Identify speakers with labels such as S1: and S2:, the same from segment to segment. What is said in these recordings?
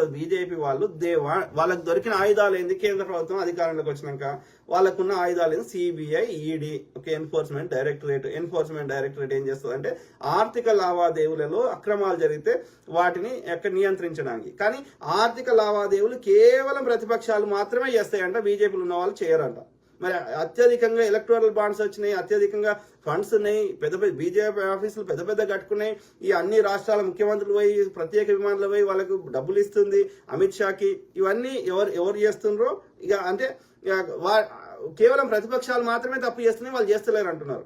S1: BJP వాళ్ళు they వాళ్ళకి దొరికిన ఆయుధాలు ఏంది? కేంద్ర ప్రభుత్వం అధికారంలోకి వచ్చినాక వాళ్ళకున్న ఆయుధాలు ఏంది? సిబిఐ ఈడీ ఒక ఎన్ఫోర్స్మెంట్ డైరెక్టరేట్ ఎన్ఫోర్స్మెంట్ డైరెక్టరేట్ ఏం చేస్తుంది? అంటే ఆర్థిక లావాదేవీలలో అక్రమాలు జరిగితే వాటిని ఎక్కడ నియంత్రించడానికి. కానీ ఆర్థిక లావాదేవీలు కేవలం ప్రతిపక్షాలు మాత్రమే చేస్తాయంట బీజేపీలు ఉన్న వాళ్ళు చేయరంట. మరి అత్యధికంగా ఎలక్టోరల్ బాండ్స్ వచ్చినాయి అత్యధికంగా ఫండ్స్ ఉన్నాయి పెద్ద పెద్ద బీజేపీ ఆఫీసులు పెద్ద పెద్ద కట్టుకున్నాయి. ఈ అన్ని రాష్ట్రాల ముఖ్యమంత్రులు పోయి ప్రత్యేక విమానాలు పోయి వాళ్ళకు డబ్బులు ఇస్తుంది. అమిత్ షాకి ఇవన్నీ ఎవరు ఎవరు చేస్తుండ్రో? ఇక అంటే ఇక వా- కేవలం ప్రతిపక్షాలు మాత్రమే తప్పు చేస్తున్నాయి వాళ్ళు చేస్తలేరు అంటున్నారు.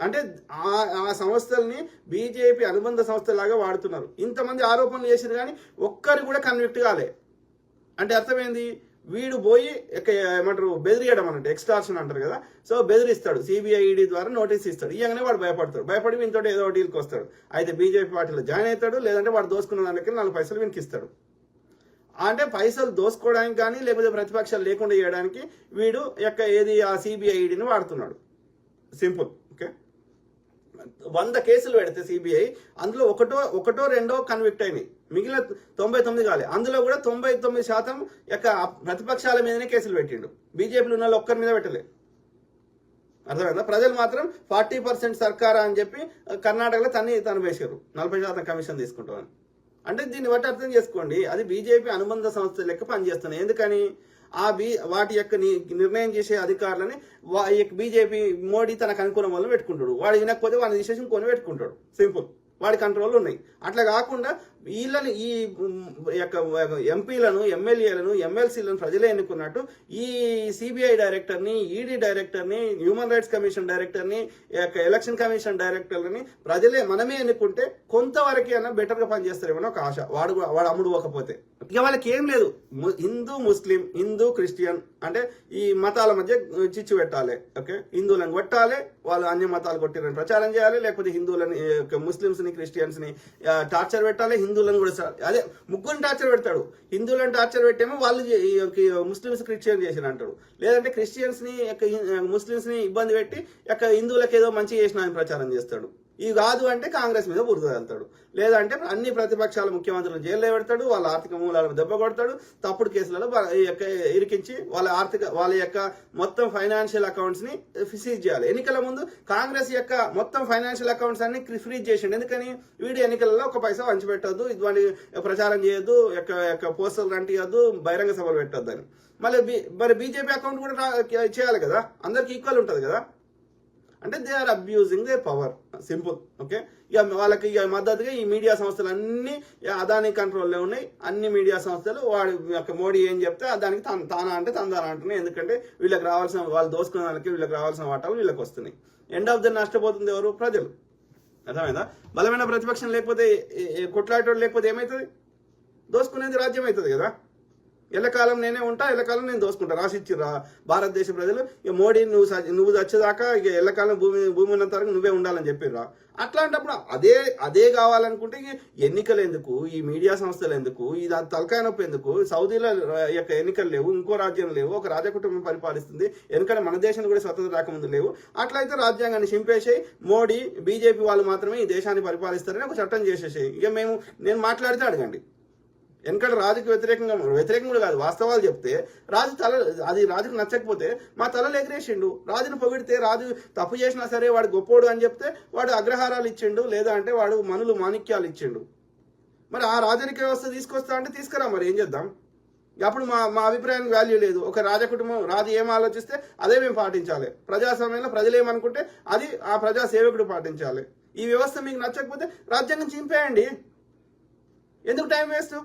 S1: అంటే ఆ ఆ సంస్థల్ని బీజేపీ అనుబంధ సంస్థలాగా వాడుతున్నారు. ఇంతమంది ఆరోపణలు చేసిరు కానీ ఒక్కరు కూడా కన్విక్ట్ కాలే. అంటే అర్థమైంది? వీడు పోయి ఎక్క- ఏమంటారు బెదిరియడం అన్నట్టు ఎక్స్టార్షన్ అంటారు కదా. సో బెదిరిస్తాడు. సిబిఐఈడి ద్వారా నోటీస్ ఇస్తాడు. ఇవ్వగానే వాడు భయపడతాడు. భయపడి వీనితో ఏదో డీల్కి వస్తాడు. అయితే బీజేపీ పార్టీలో జాయిన్ అవుతాడు లేదంటే వాడు దోసుకున్న దానికి నాలుగు పైసలు వీనికి ఇస్తాడు. అంటే పైసలు దోసుకోవడానికి కానీ లేకపోతే ప్రతిపక్షాలు లేకుండా చేయడానికి వీడు యొక్క ఏది ఆ సిబిఐడిని వాడుతున్నాడు. సింపుల్. ఓకే? వంద కేసులు పెడితే సిబిఐ అందులో ఒకటో ఒకటో రెండో కన్విక్ట్ అయినాయి. మిగిలిన తొంభై తొమ్మిది కాలే. అందులో కూడా తొంభై తొమ్మిది శాతం యొక్క ప్రతిపక్షాల మీదనే కేసులు పెట్టిండు. బీజేపీలో ఉన్న వాళ్ళు ఒక్కరి మీద పెట్టలే. అర్థమైందా? ప్రజలు మాత్రం ఫార్టీ పర్సెంట్ సర్కారా అని చెప్పి కర్ణాటకలో తన్ని తను వేశారు. నలభై శాతం కమిషన్ తీసుకుంటామని. అంటే దీన్ని బట్టి అర్థం చేసుకోండి. అది బీజేపీ అనుబంధ సంస్థ లెక్క పనిచేస్తున్నాయి. ఎందుకని? ఆ బీ వాటి యొక్క ని- నిర్ణయం చేసే అధికారులని వా యొక్క బీజేపీ మోడీ తనకు అనుకూలం వల్ల పెట్టుకుంటాడు. వాడు వినకపోతే వాడిని తీసేసి కొని పెట్టుకుంటాడు. సింపుల్. వాడి కంట్రోల్ ఉన్నాయి. అట్లా కాకుండా వీళ్ళని ఈ యొక్క ఎంపీలను ఎమ్మెల్యేలను ఎమ్మెల్సీలను ప్రజలే ఎన్నుకున్నట్టు ఈ సిబిఐ డైరెక్టర్ని ఈడీ డైరెక్టర్ని హ్యూమన్ రైట్స్ కమిషన్ డైరెక్టర్ని యొక్క ఎలక్షన్ కమిషన్ డైరెక్టర్ని ప్రజలే మనమే ఎన్నుకుంటే కొంతవరకు అయినా బెటర్గా పనిచేస్తారేమో ఒక ఆశ. వాడు వాడు అమ్ముడు పోకపోతే. ఇక వాళ్ళకి ఏం లేదు. హిందూ ముస్లిం హిందూ క్రిస్టియన్ అంటే ఈ మతాల మధ్య చిచ్చు పెట్టాలి. ఓకే? హిందువులను కొట్టాలి. వాళ్ళు అన్య మతాలు కొట్టిరని ప్రచారం చేయాలి. లేకపోతే హిందువులని ముస్లిమ్స్ని క్రిస్టియన్స్ని టార్చర్ పెట్టాలి. హిందువులను కూడా అదే ముగ్గురిని టార్చర్ పెడతాడు. హిందువులను టార్చర్ పెట్టేమో వాళ్ళు ముస్లిమ్స్ క్రిస్టియన్ చేసిన అంటాడు. లేదంటే క్రిస్టియన్స్ని ముస్లిమ్స్ని ఇబ్బంది పెట్టి యొక్క హిందువులకు ఏదో మంచి చేసిన ఆయన ప్రచారం చేస్తాడు. ఇవి కాదు అంటే కాంగ్రెస్ మీద పుడుతుంది లేదంటే అన్ని ప్రతిపక్షాల ముఖ్యమంత్రులు జైల్లో పెడతాడు వాళ్ళ ఆర్థిక మూలాలను దెబ్బ కొడతాడు తప్పుడు కేసులలో ఈ యొక్క ఇరికించి వాళ్ళ ఆర్థిక వాళ్ళ యొక్క మొత్తం ఫైనాన్షియల్ అకౌంట్స్ని సీజ్ చేయాలి. ఎన్నికల ముందు కాంగ్రెస్ యొక్క మొత్తం ఫైనాన్షియల్ అకౌంట్స్ అన్ని ఫ్రీజ్ చేసిండు. ఎందుకని? వీడి ఎన్నికలలో ఒక పైసా వంచిపెట్టద్దు ఇటువంటి ప్రచారం చేయొద్దు యొక్క యొక్క పోస్టర్లు అంటియద్దు బహిరంగ సభలు పెట్టద్దు అని మళ్ళీ మరి బీజేపీ అకౌంట్ కూడా చేయాలి కదా? అందరికి ఈక్వల్ ఉంటుంది కదా? అంటే they are abusing their power simple okay ఇక వాళ్ళకి ఇక మద్దతుగా ఈ మీడియా సంస్థలు అన్ని అదాని కంట్రోల్లో ఉన్నాయి. అన్ని మీడియా సంస్థలు వాడి యొక్క మోడీ ఏం చెప్తే దానికి తాను తానా అంటే తందానా అంటున్నాయి. ఎందుకంటే వీళ్ళకి రావాల్సిన వాళ్ళు దోసుకున్న వాళ్ళకి వీళ్ళకి రావాల్సిన వాటాలు వీళ్ళకి వస్తున్నాయి. ఎండ్ ఆఫ్ ద నష్టపోతుంది ఎవరు? ప్రజలు. అర్థమైందా? బలమైన ప్రతిపక్షం లేకపోతే కొట్లాడేటోడు లేకపోతే ఏమవుతుంది దోసుకునేది రాజ్యం అవుతుంది కదా? ఎల్లకాలం నేనే ఉంటా ఎల్లకాలం నేను దోసుకుంటా రాసిచ్చిర్రా భారతదేశ ప్రజలు. ఇక మోడీ నువ్వు నువ్వు వచ్చేదాకా ఇక ఎల్లకాలం భూమి భూమి ఉన్నంత వరకు నువ్వే ఉండాలని చెప్పిర్రా. అట్లాంటప్పుడు అదే అదే కావాలనుకుంటే ఎన్నికలు ఎందుకు? ఈ మీడియా సంస్థలు ఎందుకు? ఇది తలకాయ నొప్పి ఎందుకు? సౌదీలో యొక్క ఎన్నికలు లేవు ఇంకో రాజ్యం లేవు ఒక రాజకుటుంబం పరిపాలిస్తుంది. ఎందుకంటే మన దేశం కూడా స్వతంత్ర రాకముందు లేవు. అట్లయితే రాజ్యాంగాన్ని చింపేసేయి. మోడీ బీజేపీ వాళ్ళు మాత్రమే ఈ దేశాన్ని పరిపాలిస్తారని ఒక చట్టం చేసేసేయి. ఇక మేము నేను మాట్లాడితే అడగండి. ఎందుకంటే రాజుకి వ్యతిరేకంగా వ్యతిరేకం కూడా కాదు వాస్తవాలు చెప్తే రాజు తల అది రాజుకు నచ్చకపోతే మా తలలు ఎగిరేసిండు. రాజును పొగిడితే రాజు తప్పు చేసినా సరే వాడు గొప్పోడు అని చెప్తే వాడు అగ్రహారాలు ఇచ్చిండు లేదా అంటే వాడు మనులు మాణిక్యాలు ఇచ్చిండు. మరి ఆ రాజరిక వ్యవస్థ తీసుకొస్తా అంటే తీసుకురా మరి ఏం చేద్దాం? అప్పుడు మా మా అభిప్రాయానికి వాల్యూ లేదు. ఒక రాజ కుటుంబం రాజు ఏం ఆలోచిస్తే అదే మేము పాటించాలి. ప్రజాస్వామ్యంలో ప్రజలు ఏమనుకుంటే అది ఆ ప్రజా సేవకుడు పాటించాలి. ఈ వ్యవస్థ మీకు నచ్చకపోతే రాజ్యాంగం చింపేయండి. ఎందుకు టైం వేస్ట్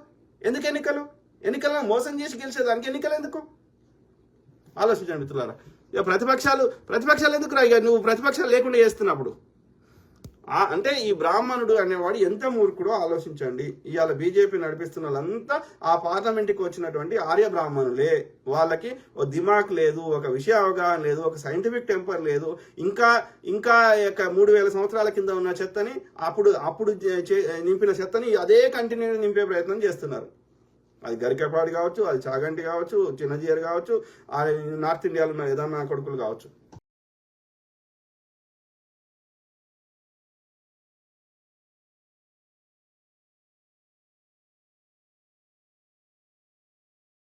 S1: ఎందుకు ఎన్నికలు? ఎన్నికలను మోసం చేసి గెలిచేదానికి ఎన్నికలు ఎందుకు? ఆలోచించండి మిత్రులారా. ఇక ప్రతిపక్షాలు ప్రతిపక్షాలు ఎందుకు రా ఇక? నువ్వు ప్రతిపక్షాలు లేకుండా చేస్తున్నప్పుడు. అంటే ఈ బ్రాహ్మణుడు అనేవాడు ఎంత మూర్ఖుడో ఆలోచించండి. ఇవాళ బీజేపీ నడిపిస్తున్న వాళ్ళంతా ఆ పార్లమెంట్కి వచ్చినటువంటి ఆర్య బ్రాహ్మణులే. వాళ్ళకి ఓ దిమాక్ లేదు ఒక విషయ అవగాహన లేదు ఒక సైంటిఫిక్ టెంపర్ లేదు. ఇంకా ఇంకా యొక్క మూడు వేల సంవత్సరాల కింద ఉన్న చెత్తని అప్పుడు అప్పుడు చే- నింపిన చెత్తని అదే కంటిన్యూ నింపే ప్రయత్నం చేస్తున్నారు. అది గరికపాడు కావచ్చు అది చాగంటి కావచ్చు చిన్నజీయర్ కావచ్చు నార్త్ ఇండియాలో ఉన్న ఏదన్నా కొడుకులు కావచ్చు.